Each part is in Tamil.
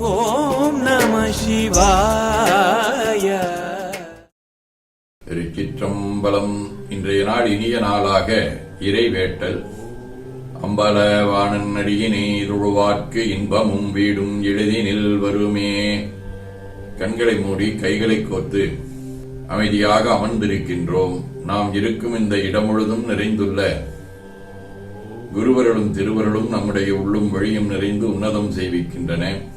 ஓம் நம சிவாய. திருச்சிற்றம்பலம் இன்றைய நாள் இனிய நாளாக இறைவேட்டல். அம்பலவானன் அடியினை தொழுவார்க்கு இன்பமும் வீடும் எளிதினில் வருமே. கண்களை மூடி கைகளை கோர்த்து அமைதியாக அமர்ந்திருக்கின்றோம். நாம் இருக்கும் இந்த இடம் முழுதும் நிறைந்துள்ள குருவருளும் திருவருளும் நம்முடைய உள்ளும் வழியும் நிறைந்து உன்னதம் செய்விக்கின்றன.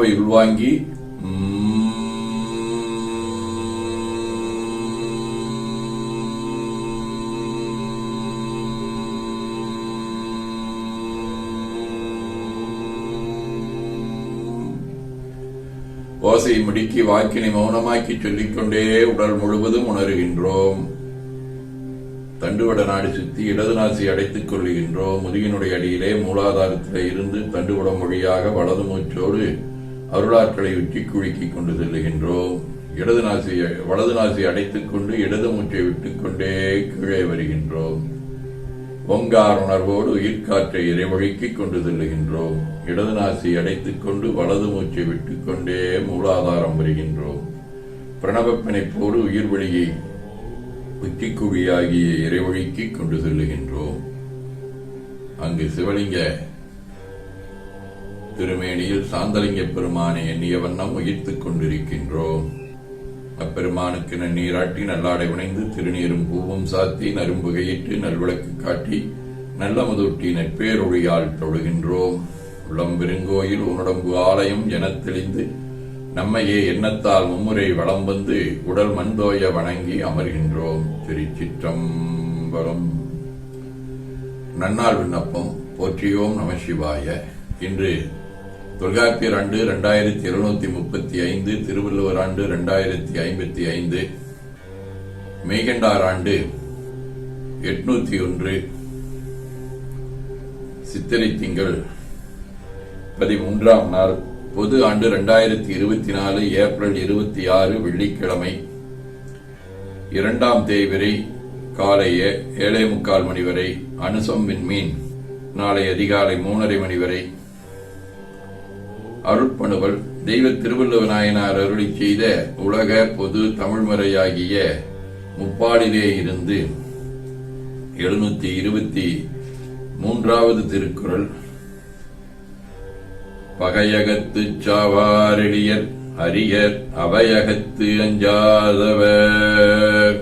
ஓவை உள்வாங்கி ஓசையை முடுக்கி வாக்கினை மௌனமாக்கி சொல்லிக்கொண்டே உடல் முழுவதும் உணர்கின்றோம். தண்டுவட நாடு சுத்தி இடது நாசி அடைத்துக் கொள்கின்றோம் முதுகினுடைய அடியிலே மூலாதாரத்திலே இருந்து தண்டுவடம் மொழியாக வலது மூச்சோடு அருளாற்றலை உச்சி குலுக்கிக் கொண்டு செல்லுகின்றோம் இடது நாசி வலது நாசி அடைத்துக் கொண்டு இடது மூச்சை விட்டுக்கொண்டே கீழே வருகின்றோம் ஓங்கார் உணர்வோடு உயிர்காற்றை இறைவழிக்கிக் கொண்டு செல்லுகின்றோம் இடது நாசி அடைத்துக் கொண்டு வலது மூச்சை விட்டுக்கொண்டே மூலாதாரம் வருகின்றோம் பிரணவ பிணைப்போடு உயிர் வழியை உச்சிக்குழியாகிய இறைவழிக்கு கொண்டு செல்லுகின்றோம் அங்கு சிவலிங்க திருமேனியில் சாந்தலிங்க பெருமானை எண்ணிய வண்ணம் உயிர்த்துக் கொண்டிருக்கின்றோம். அப்பெருமானுக்கு நன்னீராட்டி நல்லாடை உணைந்து திருநீரும் பூவும் சாத்தி நரும்புகையிட்டு நல்விளக்கு காட்டி நல்ல முதுட்டி நெற்பேரொழியால் தொழுகின்றோம். உளம் பெருங்கோயில் உன்னுடம்பு ஆலயம் எனத் தெளிந்து நம்மையே எண்ணத்தால் மும்முறை வலம் வந்து உடல் மண்தோய வணங்கி அமர்கின்றோம். திருச்சிற்றம்பலம். நன்னாள் விண்ணப்பம் போற்றியோம் நம சிவாய. இன்று தொல்காப்பியர் ஆண்டு இரண்டாயிரத்தி இருநூத்தி முப்பத்தி ஐந்து திருவள்ளுவர் ஆண்டு இரண்டாயிரத்தி ஐம்பத்தி ஐந்து மெய்கண்டார் ஆண்டு எட்நூத்தி ஒன்று சித்திரை திங்கள் பதிமூன்றாம் நாள் பொது ஆண்டு இரண்டாயிரத்தி இருபத்தி நாலு ஏப்ரல் இருபத்தி ஆறு வெள்ளிக்கிழமை. இரண்டாம் தேதி காலை ஏழே முக்கால் மணி வரை அனுசம் விண்மீன் நாளை அதிகாலை மூணரை மணி வரை அருட்பணுவல் தெய்வ திருவள்ளுவ நாயனார் அருளி செய்த உலக பொது தமிழ்மறையாகிய முப்பாடிலே இருந்து எழுநூத்தி இருபத்தி மூன்றாவது திருக்குறள். பகையகத்துச் சாவாரெளியர் அரியர் அவையகத்து அஞ்சாதவர்.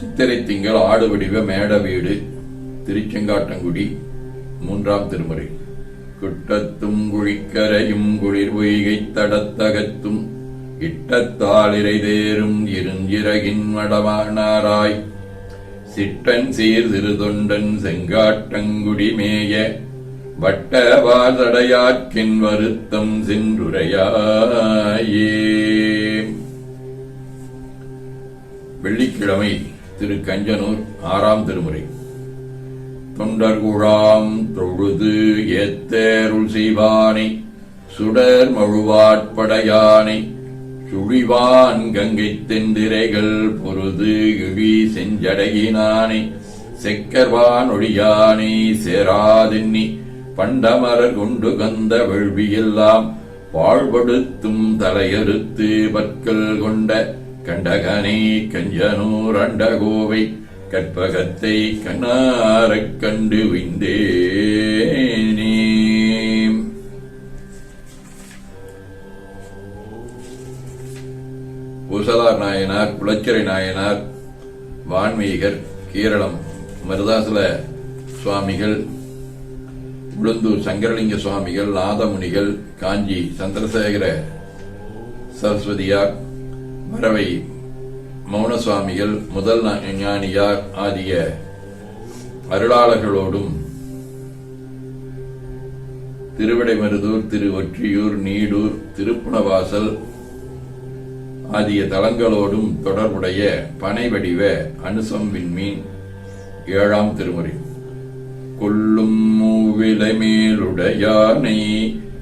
சித்திரை திங்கள் ஆடு வடிவ மேட வீடு திருச்செங்காட்டங்குடி மூன்றாம் திருமுறை. குட்டத்தும் குழிக்கரையும் குளிர் பொய்கைத் தடத்தகத்தும் இட்டத்தாளிரை தேரும் இருஞ்சிறகின் மடமானாராய் சிட்டன் சீர் சிறுதொண்டன் செங்காட்டங்குடிமேய மேய வட்டவாதடையாற்றின் வருத்தம் சென்றுரையாயே. வெள்ளிக்கிழமை திரு கஞ்சனூர் ஆறாம் திருமுறை. தொண்டர்குழாம் தொழுது ஏத்தேருள் செய்வானை? சுடர் மழுவாட்படையானை? சுழிவான் கங்கை தெந்திரைகள் பொருது இழி செஞ்சடையினானை? செக்கர்வான் ஒழியானை சேராதென்னி? பண்டமரர் கொண்டு கந்த வெள்வியெல்லாம் வாழ்படுத்தும் தலையறுத்து பற்கள் கொண்ட கண்டகனை கஞ்சனூர் அண்டகோவை கற்பகத்தை கண்ணாரக் கண்டு விந்தேனே. பூசலார் நாயனார் குளச்சிறை நாயனார் வான்மீகர் கேரளம் மருதாசல சுவாமிகள் உளுந்தூர் சங்கரலிங்க சுவாமிகள் நாதமுனிகள் காஞ்சி சந்திரசேகர சரஸ்வதியார் மரவை மௌனசுவாமிகள் முதல் ஞானியார் ஆகிய அருளாளர்களோடும் திருவிடைமருதூர் திரு ஒற்றியூர் நீடூர் திருப்புணவாசல் ஆகிய தலங்களோடும் தொடர்புடைய பனை வடிவ அனுசம் விண்மீன் ஏழாம் திருமுறை. கொள்ளும் மூவிலை மேலுடையானை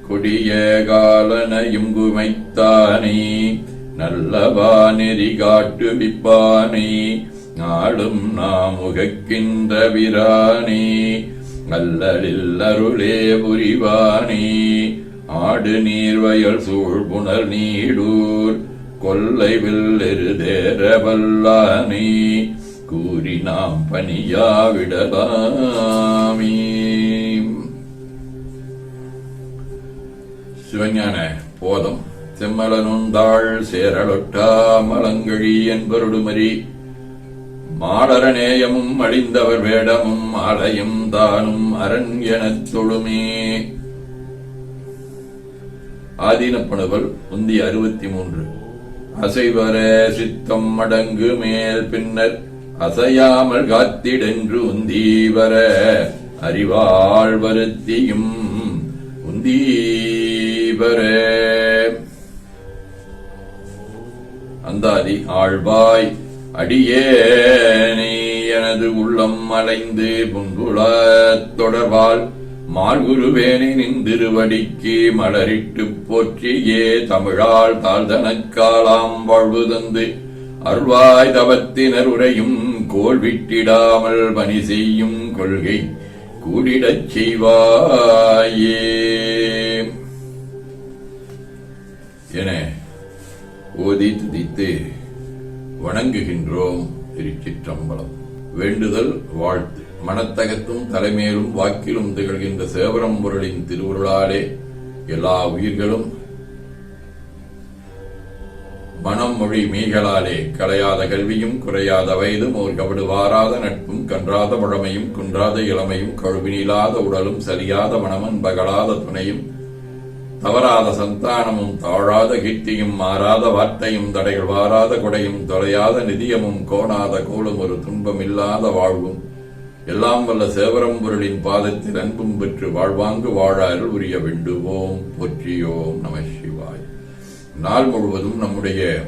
கொடிய காலனையும் குமைத்தானே நல்லவா நெறி காட்டுவிப்பானை நாளும் நாம் உகக்கின்ற விரானே. அல்லலில் அருளே புரிவானே ஆடு நீர்வயல் சூழ் புனல் நீடூர் கொல்லை வில்லெருதேர வல்லானே. கூறி நாம் பணியாவிடலாமே சிவஞான போதம். செம்மலனுந்தாள் சேரலொட்டா மலங்கழி என்பருடுமரி மாடரநேயமும் அழிந்தவர் வேடமும் அலையும் தானும் அரண் எனத் தொழுமே. ஆதீனப்பணவல் உந்தி அறுபத்தி மூன்று அசைவர சித்தம் மடங்கு மேல் பின்னர் அசையாமல் காத்திடென்று உந்தீவர அறிவாள் வருத்தியும் உந்தீவர. அந்தாதி ஆழ்வாய் அடியேனே எனது உள்ளம் அலைந்து புன்புலத் தொடர்பால் மால்குருவேனை நின்றிருவடிக்கு மலரிட்டு போற்றியே தமிழால் தாழ்தனக்காலாம் வாழ்வு தந்து அருள்வாய் தவத்தினர் உரையும் கோல் விட்டிடாமல் பணி செய்யும் கொள்கை கூடிடச் செய்வாயே. என ஓதி துதித்து வணங்குகின்றோம் திருச்சிற்றம்பலம். வேண்டுதல் வாழ்த்து. மனத்தகத்தும் தலைமையிலும் வாக்கிலும் திகழ்கின்ற சேவரம்பொருளின் திருவுருளாலே எல்லா உயிர்களும் மனம் மொழி மீகளாலே கலையாத கல்வியும் குறையாத வயதும் ஒரு கபடு வாராத நட்பும் கன்றாத பழமையும் குன்றாத இளமையும் கழுவினிலாத உடலும் சரியாத மனமன் பகலாத துணையும் தவறாத சந்தானமும் தாழாத கீர்த்தியும் மாறாத வார்த்தையும் தடைகள் வாராத கொடையும் தொலையாத நிதியமும் கோணாத கோலும் ஒரு துன்பம் இல்லாத வாழ்வும். எல்லாம் வல்ல சேவரம்பொருளின் பாதத்தில் அன்பும் பெற்று வாழ்வாங்கு வாழ அருள் உரிய வேண்டுவோம். போற்றியோம் நம சிவாய். நாள் முழுவதும் நம்முடைய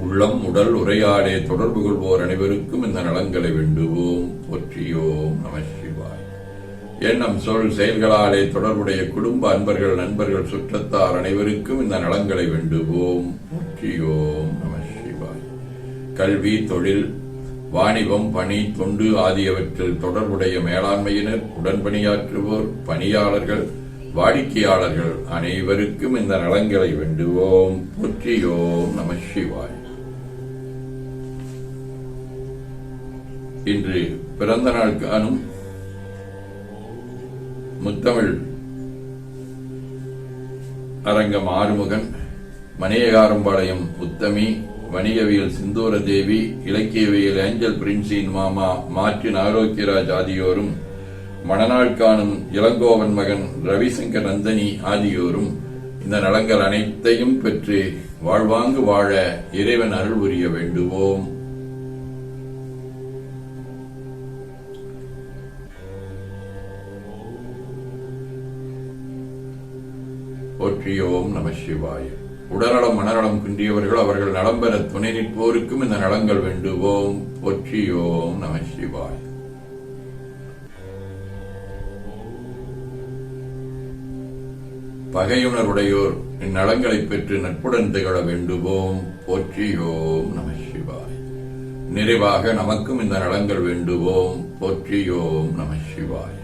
உள்ளம் உடல் உரையாடே தொடர்பு கொள்வோர் அனைவருக்கும் இந்த நலங்களை வேண்டுவோம். போற்றியோம் நம சிவாய். எண்ணம் சொல் செயல்களாலே தொடர்புடைய குடும்ப அன்பர்கள் நண்பர்கள் சுற்றத்தார் அனைவருக்கும் இந்த நலங்களை வேண்டுவோம். போற்றியோம் நம சிவாய். கல்வி தொழில் வாணிபம் பணி தொண்டு ஆகியவற்றில் தொடர்புடைய மேலாண்மையினர் உடன்பணியாற்றுவோர் பணியாளர்கள் வாடிக்கையாளர்கள் அனைவருக்கும் இந்த நலன்களை வேண்டுவோம். போற்றியோம் நம சிவாய். இன்று பிறந்த நாள் காணும் முத்தமிழ் அரங்கம் ஆறுமுகன் மணியகாரம்பாளையம் உத்தமி வணிகவியல் சிந்தூர தேவி இலக்கியவியல் ஏஞ்சல் பிரின்சின் மாமா மார்டின் ஆரோக்கியராஜ் ஆகியோரும் மணநாள் காணும் இளங்கோவன் மகன் ரவிசங்கர் நந்தனி ஆகியோரும் இந்த நலங்கள் அனைத்தையும் பெற்று வாழ்வாங்கு வாழ இறைவன் அருள் புரிய வேண்டுவோம். போற்றியோம் நம சிவாய. உடல்நலம் மனநலம் குன்றியவர்கள் அவர்கள் நலம் பெற துணை நிற்போருக்கும் இந்த நலங்கள் வேண்டுவோம். போற்றியோம் நம சிவாய. பகையுணர்வுடையோர் இந்நலங்களைப் பெற்று நட்புடன் திகழ வேண்டுவோம். போற்றியோம் நம சிவாய். நிறைவாக நமக்கும் இந்த நலங்கள் வேண்டுவோம். போற்றியோம் நம சிவாய்.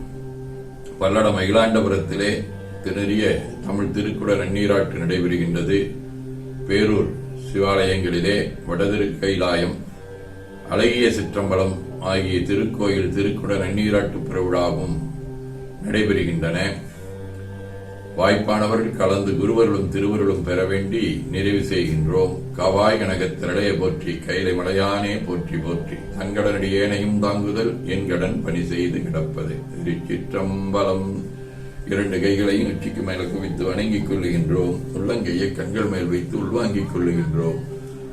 பல்லடம் மயிலாண்டபுரத்திலே திணறிய தமிழ் திருக்குட நன்னீராட்டு நடைபெறுகின்றது. பேரூர் சிவாலயங்களிலே வடதிருக்கைலாயம் அழகிய சிற்றம்பலம் ஆகிய திருக்கோயில் திருக்குட நன்னீராட்டு பெருவிழாவும் நடைபெறுகின்றன. வாய்ப்பானவர்கள் கலந்து குருவர்களும் திருவருளும் பெற வேண்டி நிறைவு செய்கின்றோம். கவாய் கனகத்திரளைய போற்றி கைலை மலையானே போற்றி போற்றி. தங்கடனடி ஏனையும் தாங்குதல் என் கடன் பணி செய்து கிடப்பது. திருச்சிற்றம்பலம். இரண்டு கைகளையும் உச்சிக்கு மேல குவித்து வணங்கிக் கொள்ளுகின்றோம். உள்ளங்கையை கண்கள் மேல் வைத்து உள்வாங்கிக் கொள்ளுகின்றோம்.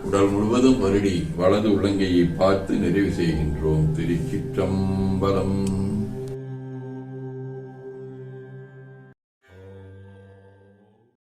உடல் முழுவதும் வருடி வலது உள்ளங்கையை பார்த்து நிறைவு செய்கின்றோம். திருச்சிற்றம்பலம்.